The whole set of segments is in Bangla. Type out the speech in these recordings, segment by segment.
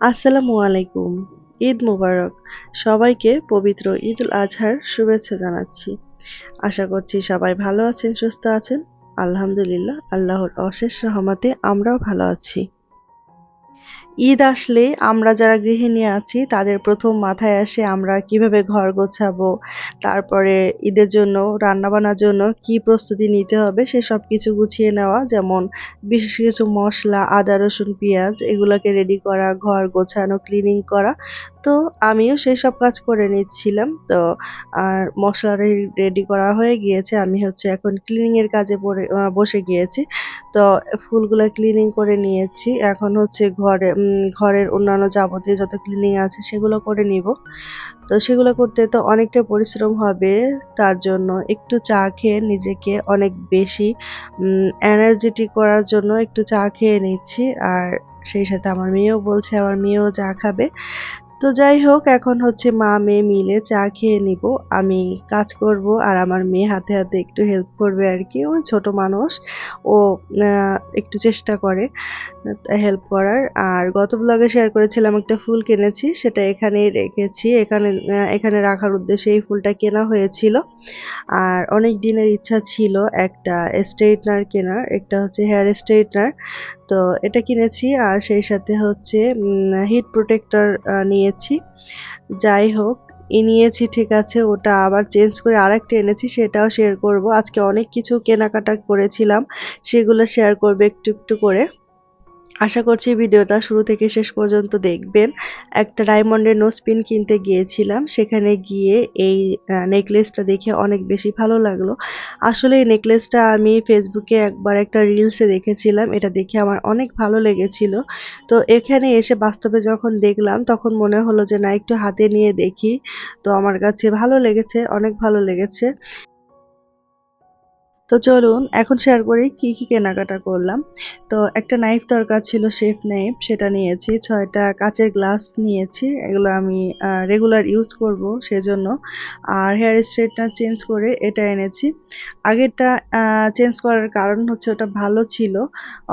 আসসালামু আলাইকুম, ঈদ মুবারক। সবাইকে পবিত্র ঈদ উল আজহার শুভেচ্ছা জানাচ্ছি। আশা করছি সবাই ভালো আছেন, সুস্থ আছেন। আলহামদুলিল্লাহ, আল্লাহর অশেষ রহমতে আমরাও ভালো আছি। ঈদ আসলে আমরা যারা গৃহিণী আছি, তাদের প্রথম মাথায় আসে আমরা কীভাবে ঘর গোছাবো, তারপরে ঈদের জন্য, রান্নাবান্নার জন্য কি প্রস্তুতি নিতে হবে, সে সব কিছু গুছিয়ে নেওয়া, যেমন বিশেষ কিছু মশলা, আদা, রসুন, পেঁয়াজ, এগুলোকে রেডি করা, ঘর গোছানো ক্লিনিং করা। তো আমিও সেই সব কাজ করে নিচ্ছিলাম। তো আর মশলা রেডি করা হয়ে গিয়েছে, আমি হচ্ছে এখন ক্লিনিং এর কাজে পড়ে বসে গিয়েছি। তো ফুলগুলো ক্লিনিং করে নিয়েছি। এখন হচ্ছে ঘরে ঘরের অন্যান্য যাবতীয় যত ক্লিনিং আছে সেগুলো করে নিব। তো সেগুলো করতে তো অনেকটা পরিশ্রম হবে, তার জন্য একটু চা খেয়ে নিজেকে অনেক বেশি এনার্জেটিক করার জন্য একটু চা খেয়ে নিচ্ছি। আর সেই সাথে আমার মেয়েও বলছে, আমার মেয়েও চা খাবে। তো যাই হোক, এখন হচ্ছে মা মেয়ে মিলে চা খেয়ে নিব। আমি কাজ করব আর আমার মেয়ে হাতে হাতে একটু হেল্প করবে আর কি। ওই ছোট মানুষ, ও একটু চেষ্টা করে হেল্প করার। আর গত ব্লগে শেয়ার করেছিলাম একটা ফুল কিনেছি, সেটা এখানেই রেখেছি। এখানে এখানে রাখার উদ্দেশ্যে এই ফুলটা কেনা হয়েছিল। আর অনেক দিনের ইচ্ছা ছিল একটা স্ট্রেটনার কেনার, একটা হচ্ছে হেয়ার স্ট্রেটনার তো এটা কিনেছি আর সেই সাথে হচ্ছে হিট প্রোটেক্টর নিয়েছি। যাই হোক, এ নিয়েছি, ঠিক আছে, ওটা আবার চেঞ্জ করে আরেকটা এনেছি, সেটাও শেয়ার করব। আজকে অনেক কিছু কেনাকাটা করেছিলাম, সেগুলো শেয়ার করবে একটু একটু করে। আশা করছি ভিডিওটা শুরু থেকে শেষ পর্যন্ত দেখবেন। একটা ডায়মন্ডের নোসপিন কিনতে গিয়েছিলাম। সেখানে গিয়ে এই নেকলেসটা দেখে অনেক বেশি ভালো লাগল। আসলে এই নেকলেসটা আমি ফেসবুকে একবার একটা রিলসে দেখেছিলাম। এটা দেখে আমার অনেক ভালো লেগেছিল। তো এখানে এসে বাস্তবে যখন দেখলাম, তখন মনে হলো যে না, একটু হাতে নিয়ে দেখি। তো আমার কাছে ভালো লেগেছে, অনেক ভালো লেগেছে। তো চলুন, এখন শেয়ার করি কি কি কেনাকাটা করলাম। তো একটা নাইফ দরকার ছিল শেফ নাইফ সেটা নিয়েছি। ছয়টা কাচের গ্লাস নিয়েছি, এগুলো আমি রেগুলার ইউজ করব সেজন্য। আর হেয়ার স্ট্রেটনার চেঞ্জ করে এটা এনেছি। আগেরটা চেঞ্জ করার কারণ হচ্ছে ওটা ভালো ছিল।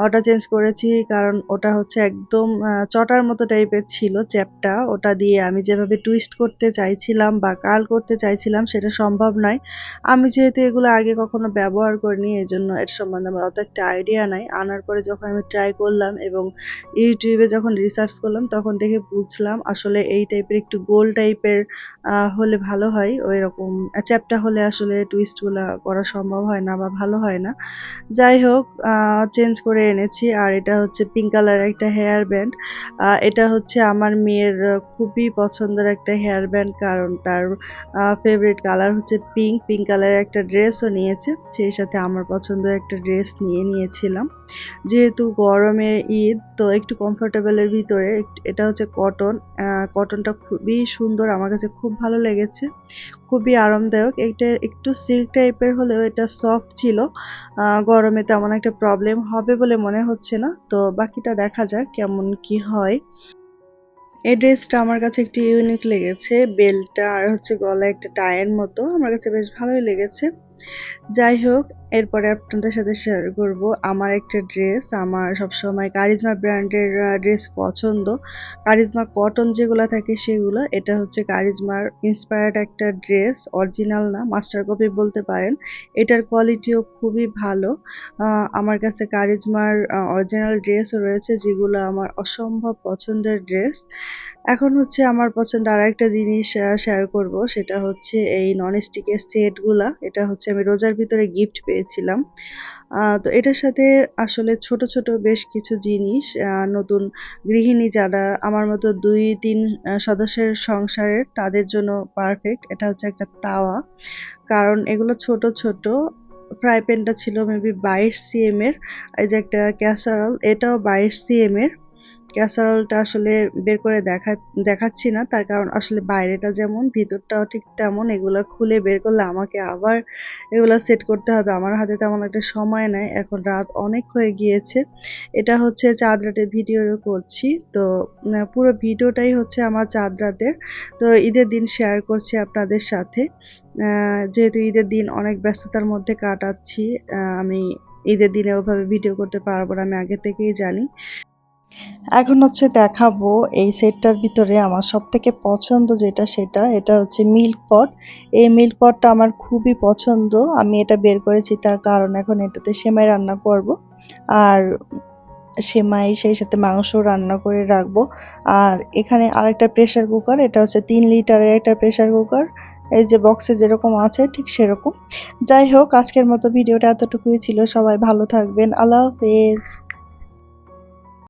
ওটা চেঞ্জ করেছি কারণ ওটা হচ্ছে একদম চটার মতো টাইপের ছিল চ্যাপটা। ওটা দিয়ে আমি যেভাবে টুইস্ট করতে চাইছিলাম বা কার্ল করতে চাইছিলাম, সেটা সম্ভব নয়। আমি যেহেতু এগুলো আগে কখনো ব্যবহার ব্যবহার করিনি এই জন্য এর সম্বন্ধে আমার অত একটা আইডিয়া নাই। আনার পরে যখন আমি ট্রাই করলাম এবং ইউটিউবে যখন রিসার্চ করলাম, তখন দেখে বুঝলাম আসলে এই টাইপের একটু গোল টাইপের হলে ভালো হয়। ওই রকম চ্যাপটা হলে আসলে টুইস্টগুলো করা সম্ভব হয় না বা ভালো হয় না। যাই হোক চেঞ্জ করে এনেছি। আর এটা হচ্ছে পিঙ্ক কালারের একটা হেয়ার ব্যান্ড এটা হচ্ছে আমার মেয়ের খুবই পছন্দের একটা হেয়ার ব্যান্ড কারণ তার ফেভারিট কালার হচ্ছে পিঙ্ক পিঙ্ক কালারের একটা ড্রেসও নিয়েছে। সেই সাথে আমার পছন্দের একটা ড্রেস নিয়ে নিয়েছিলাম। যেহেতু গরমে ঈদ, তো একটু কমফোর্টেবলের ভিতরে এটা হচ্ছে কটন কটনটা খুবই সুন্দর, আমার কাছে খুব ভালো লেগেছে। খুবই আরামদায়ক। এটা একটু সিল্ক টাইপের হলেও এটা সফট ছিল। গরমে তেমন একটা প্রবলেম হবে বলে মনে হচ্ছে না। তো বাকিটা দেখা যাক কেমন কি হয়। এই ড্রেসটা আমার কাছে একটু ইউনিক লেগেছে। বেল্টটা আর হচ্ছে গলায় একটা টায়ের মতো। আমার কাছে বেশ ভালোই লেগেছে। যাই হোক, এরপরে আপনাদের সাথে শেয়ার করব। আমার একটা ড্রেস আমার সবসময় কারিজমা ব্র্যান্ডের ড্রেস পছন্দ। কারিজমা কটন যেগুলো থাকে সেগুলো, এটা হচ্ছে কারিজমার ইন্সপায়ার্ড একটা ড্রেস অরিজিনাল না মাস্টার কপি বলতে পারেন। এটার কোয়ালিটিও খুবই ভালো। আমার কাছে কারিজমার অরিজিনাল ড্রেসও রয়েছে, যেগুলো আমার অসম্ভব পছন্দের ড্রেস এখন হচ্ছে আমার পছন্দ আর একটা জিনিস শেয়ার করব, সেটা হচ্ছে এই নন স্টিকের সেটগুলা এটা হচ্ছে আমি রোজার ভিতরে গিফট পেয়েছিলাম। তো এটার সাথে আসলে ছোট ছোট বেশ কিছু জিনিস নতুন গৃহিণী যারা আমার মতো দুই, তিন সদস্যের সংসারের তাদের জন্য পারফেক্ট এটা হচ্ছে একটা তাওয়া। কারণ এগুলো ছোট ছোট, ফ্রাই প্যানটা ছিল মেবি বাইশ সিএম এর, এই যে একটা ক্যাসারল এটাও বাইশ সিএম এর। ক্যাসারোলটা আসলে বের করে দেখা, দেখাচ্ছি না। তার কারণ আসলে বাইরেটা যেমন, ভিতরটাও ঠিক তেমন। এগুলো খুলে বের করলে আমাকে আবার এগুলো সেট করতে হবে। আমার হাতে তেমন একটা সময় নাই। এখন রাত অনেক হয়ে গিয়েছে। এটা হচ্ছে চাঁদ রাতের ভিডিও করছি। তো পুরো ভিডিওটাই হচ্ছে আমার চাঁদ রাতের। তো, ঈদের দিন শেয়ার করছি আপনাদের সাথে। যেহেতু ঈদের দিন অনেক ব্যস্ততার মধ্যে কাটাচ্ছি আমি ঈদের দিনে ওভাবে ভিডিও করতে পারব না, আমি আগে থেকেই জানি। এখন হচ্ছে দেখাবো এই সেটটার ভিতরে আমার সব থেকে পছন্দ যেটা সেটা, এটা হচ্ছে মিল্ক পট এই মিল্ক পটটা আমার খুবই পছন্দ। আমি এটা বের করেছি তার কারণ এখন এটাতে সেমাই রান্না করব। আর সেমাই, সেই সাথে মাংস রান্না করে রাখব। আর এখানে আরেকটা প্রেসার কুকার এটা হচ্ছে তিন লিটারের একটা প্রেসার কুকার এই যে বক্সে যেরকম আছে ঠিক সেরকম। যাই হোক, আজকের মতো ভিডিওটা এতটুকুই ছিল। সবাই ভালো থাকবেন। আল্লাহ হাফেজ।